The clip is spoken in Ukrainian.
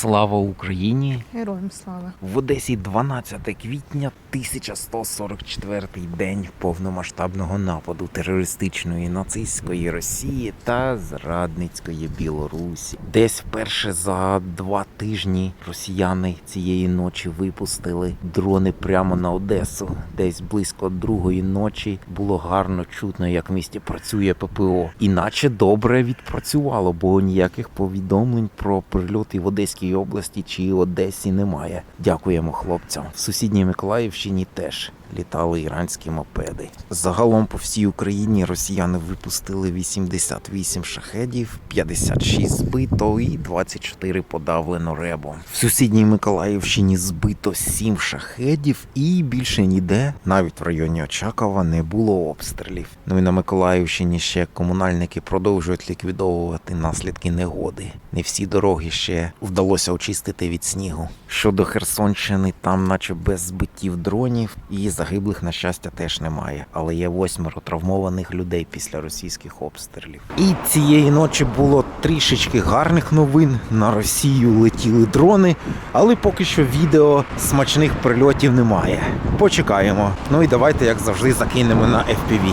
Слава Україні! Героям слава. В Одесі 12 квітня 1144 день повномасштабного нападу терористичної нацистської Росії та зрадницької Білорусі. Десь вперше за два тижні росіяни цієї ночі випустили дрони прямо на Одесу. Десь близько другої ночі було гарно чутно, як в місті працює ППО. Іначе добре відпрацювало, бо ніяких повідомлень про прильоти в Одеській області чи Одесі немає. Дякуємо хлопцям. В сусідній Миколаївщині теж літали іранські мопеди. Загалом по всій Україні росіяни випустили 88 шахедів, 56 збито і 24 подавлено ребом. В сусідній Миколаївщині збито 7 шахедів і більше ніде, навіть в районі Очакова, не було обстрілів. Ну і на Миколаївщині ще комунальники продовжують ліквідовувати наслідки негоди. Не всі дороги ще вдалося очистити від снігу. Щодо Херсонщини, там, наче без збиттів дронів, і загиблих, на щастя, теж немає. Але є восьмеро травмованих людей після російських обстрілів. І цієї ночі було трішечки гарних новин. На Росію летіли дрони, але поки що відео смачних прильотів немає. Почекаємо. Ну і давайте, як завжди, закинемо на FPV.